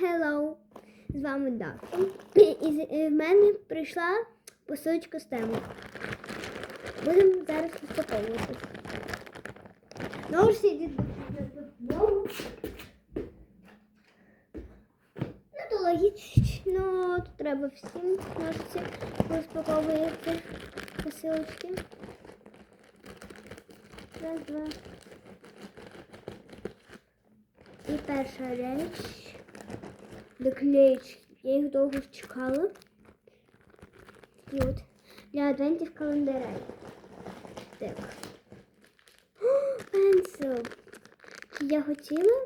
Hello! З вами Даша. І в мене прийшла посилочка з теми. Будемо зараз розпаковувати. Йдуть додому. Ну, то логічно, тут треба всім ножці розпаковувати посилочки. Раз, два. І перша річ. Наклеїчки. Я їх довго чекала. І от для адвентів календарей. Так. О, пенсил. Я хотіла.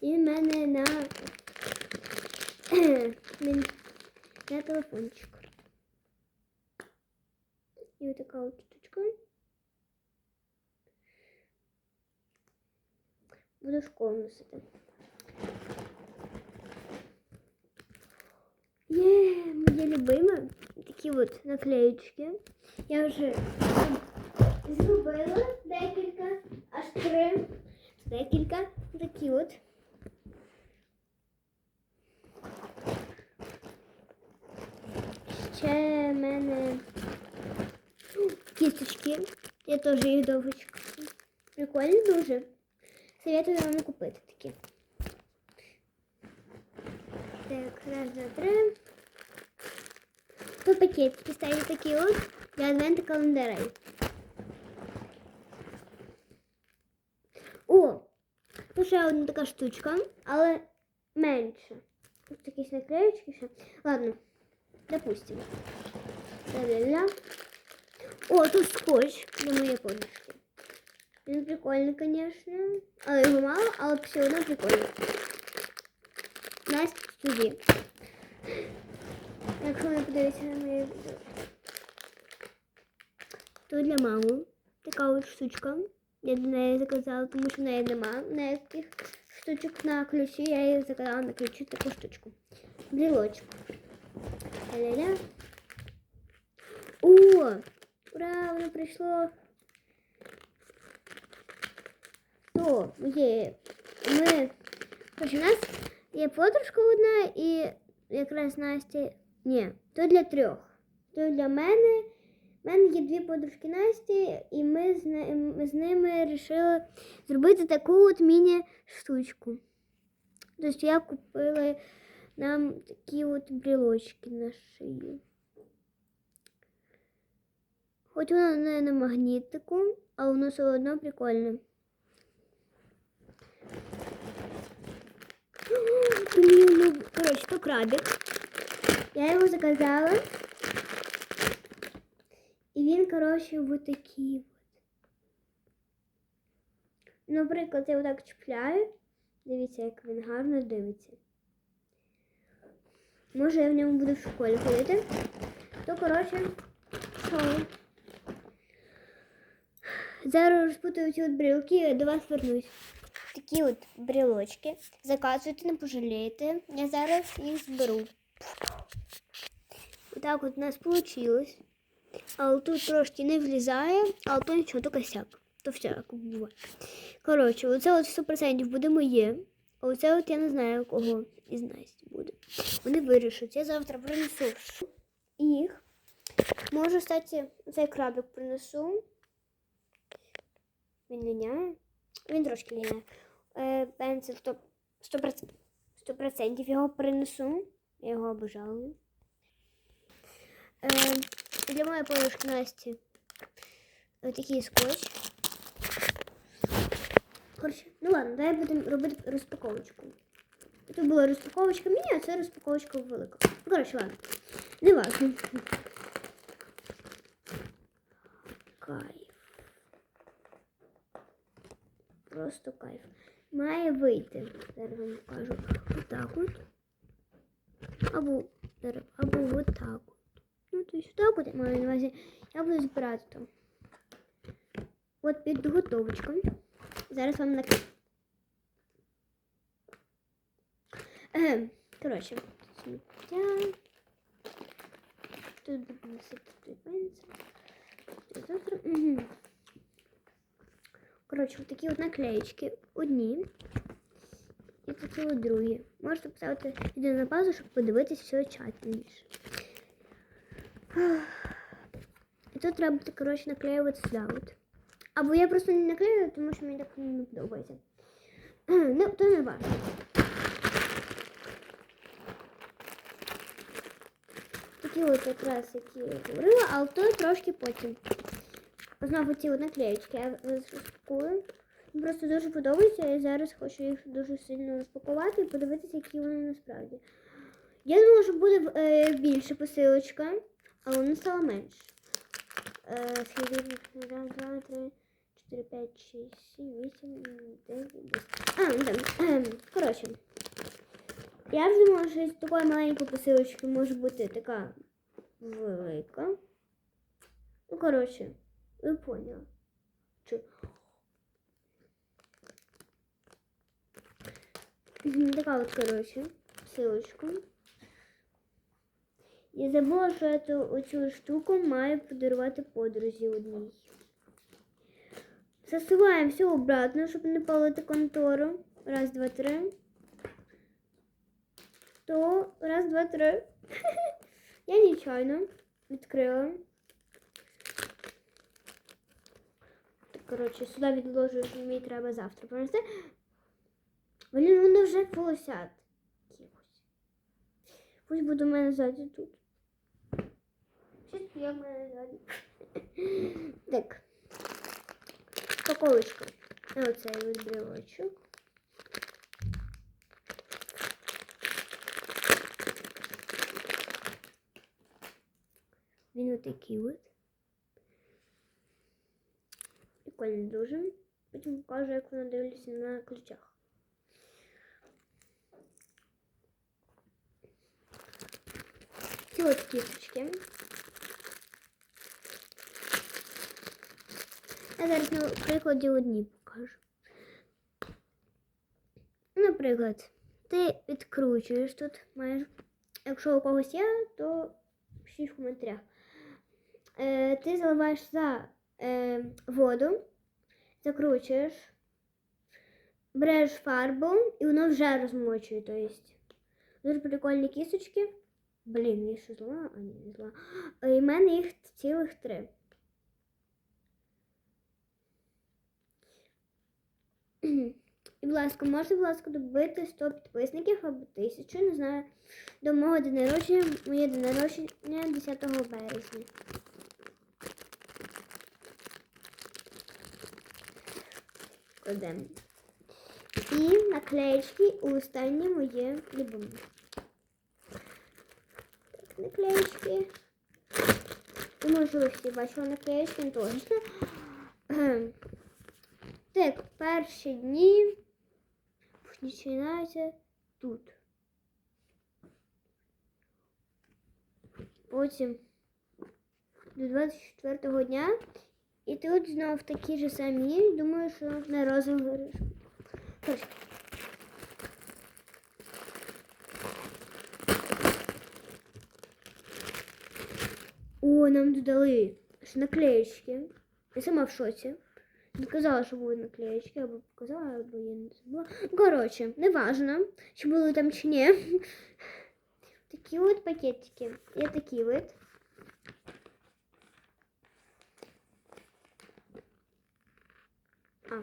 І в мене на, на, телефончик. І ось така от штучка. Буду школу носити. Є, моє любиме. Такі от наклеючки. Я вже зробила декілька, аж три. Декілька. Такі от. Ще в мене кісточки. Я теж їх довго чекаю. Прикольно дуже. Советую вам купити такі. Так, раз, два, три. Тут пакетики ставлю такі от для адвента календарей. О! Тут ще одна така штучка, але менше. Тут якісь наклеючки ще. Ладно, допустимо. Ля-ля-ля. О, тут скотч для моєї подушки. Він прикольний, звісно. Але його мало, але все одно прикольно. Настя сюди. Якщо ви подивитися на моє відео. То для мами така от штучка. Я до неї заказала, тому що в неї нема ніяких штучок на ключі. Я їй заказала на ключі таку штучку. Брілочок. Ля-ля-ля. О! Ура! Воно прийшло. То є. Ми. Короче, у нас є подружка одна і якраз Настя. Ні, то для трьох. То для мене. У мене є дві подружки Насті, і ми з, ми з ними вирішили зробити таку от міні-штучку. Тобто я купила нам такі от брілочки на шию. Хоч воно не на магнітику, а воно все одно прикольне. Блін, ну, коротше, то крабик. Я його заказала. І він, коротше, вот такий. Наприклад, я отак чіпляю. Дивіться, як він гарно дивиться. Може, я в ньому буду в школі ходити. То, коротше, що? Зараз розпутую ці от брілки до вас вернусь. Такі от брілочки. Заказуйте, не пожалієте. Я зараз їх зберу. Отак от у нас вийшло. Але тут трошки не влізає, але то нічого, то косяк. То всяко буває. Коротше, оце от 100% буде моє. А оце от я не знаю, кого із Насті буде. Вони вирішать. Я завтра принесу їх. Можу, кстати, цей крабик принесу. Він ліняє. Він трошки ліняє. Пенсил 100%, 100%, 100% його принесу. Я його обожаю. Е, для моєї подружки Насті такий скотч. Коротше, ну ладно, давай будемо робити розпаковочку. Тут була розпаковочка міні, а це розпаковочка велика. Ну, коротше, ладно. Не важно. Кайф. Просто кайф. Має вийти. Зараз вам покажу. Отак от. Або, або отак от. Ну, то есть так от я маю на увазі. Я буду збирати там. От підготовочка. Зараз вам на. Ем, коротше, сміття. Тут буду носити той. Завтра. Угу. Коротше, от такі от наклеєчки. Одні. і такі от другі. Можете поставити відео на паузу, щоб подивитися все тщательніше. І тут треба буде, коротше, наклеювати сюди от. Або я просто не наклею, тому що мені так не подобається. Ну, то не важливо. Такі от якраз які я говорила, але то трошки потім. Знову ці от наклеєчки я розпакую. Просто дуже подобається, я зараз хочу їх дуже сильно розпакувати і подивитися, які вони насправді. Я думала, що буде е, більше посилочка, але вона стала менше. Е, скільки? Раз, два, три, чотири, п'ять, шість, сім, вісім, дев'ять, десять. А, ну там. Коротше. Я вже думала, що з такої маленької посилочки може бути така велика. Ну, коротше, ви поняли. Чи... Мгм, Така от, коротше, посилочка. Я забула, що я оцю штуку маю подарувати подрузі одній. Засуваємо все обратно, щоб не палити контору. Раз, два, три. То раз, два, три. Я нечайно відкрила. Коротше, сюди відложу, мені треба завтра принести. Блін, вони вже полосять. Якось. Пусть буде у мене ззаді тут. Щось я в мене ззаді. Так. Упаковочка. Оцей от брелочок. Він отакий от. Прикольно дуже. Потім покажу, як воно дивиться на ключах. Ці от кісточки. Я зараз на прикладі одні покажу. Наприклад, ти відкручуєш тут майже. Якщо у когось є, то пишіть в коментарях. Е, ти заливаєш за е, воду, закручуєш, береш фарбу і воно вже розмочує. То есть. Дуже прикольні кісточки. Блін, я ще зла, а ні, зла. І в мене їх цілих три. І, будь ласка, можете, будь ласка, добити 100 підписників або 1000, не знаю, до мого день народження, моє день народження 10 березня. Кладемо. І наклеечки у останнє моє любиме. Наклеечки. Ви всі бачили наклеечки, точно. Так, перші дні починаються тут. Потім до 24 дня. І тут знов такі ж самі. Думаю, що на розову О, нам додали ж наклеечки. Я сама в шоці. Не казала, що будуть наклеечки, або показала, або я не забула. Ну, коротше, не важно, чи були там чи ні. Такі от пакетики. Є такі от. А,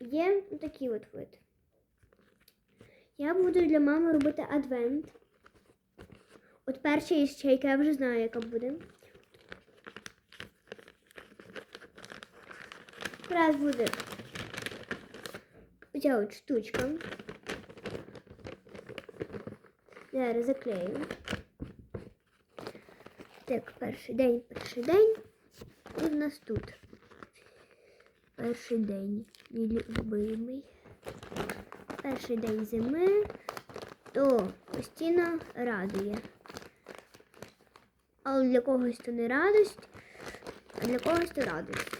є такий от вид. Я буду для мами робити адвент. От перша ячейка, я вже знаю, яка буде. Раз буде оця от штучка. Зараз заклею. Так, перший день, перший день. І в нас тут. Перший день, любимий. Перший день зими, то постійно радує. Але для когось то не радость, а для когось то радость.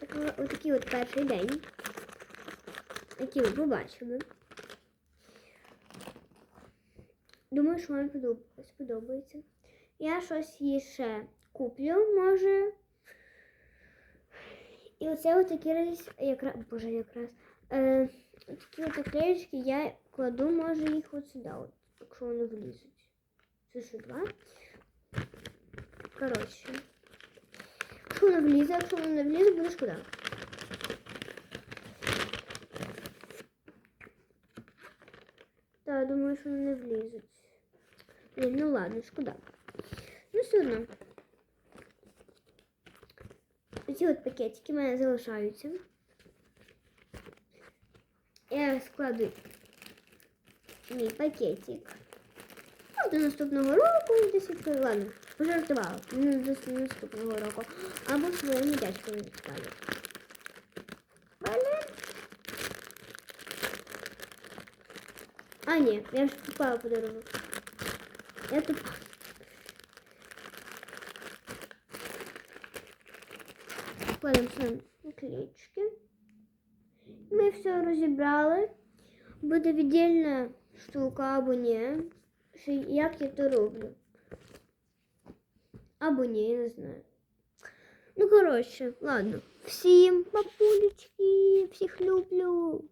Так, отакий от перший день, який ви побачили. Думаю, що вам сподобається. Я щось ще куплю, може. І оце от такі якраз, боже, якраз. Е, такі от наклеєчки я кладу, може, їх от сюди, от, якщо вони влізуть. Це що, два? Коротше. Якщо воно влізе, якщо воно не влізе, буде шкода. Так, думаю, що вони не влізуть. Блін, ну ладно, шкода. Ну, все одно. Ці от пакетики в мене залишаються. Я складу мій пакетик. Ну, до наступного року десь відкрию. Ладно, пожартувала. Ну, до наступного року. Або своєму дядьку відкладу. Блін. А, ні, я ж купила подарунок. Я тут. Кладемо сюди наклеечки. Ми все розібрали. Буде віддільна штука або ні. Що як я то роблю. Або ні, я не знаю. Ну, коротше, ладно. Всім папулечки, всіх люблю.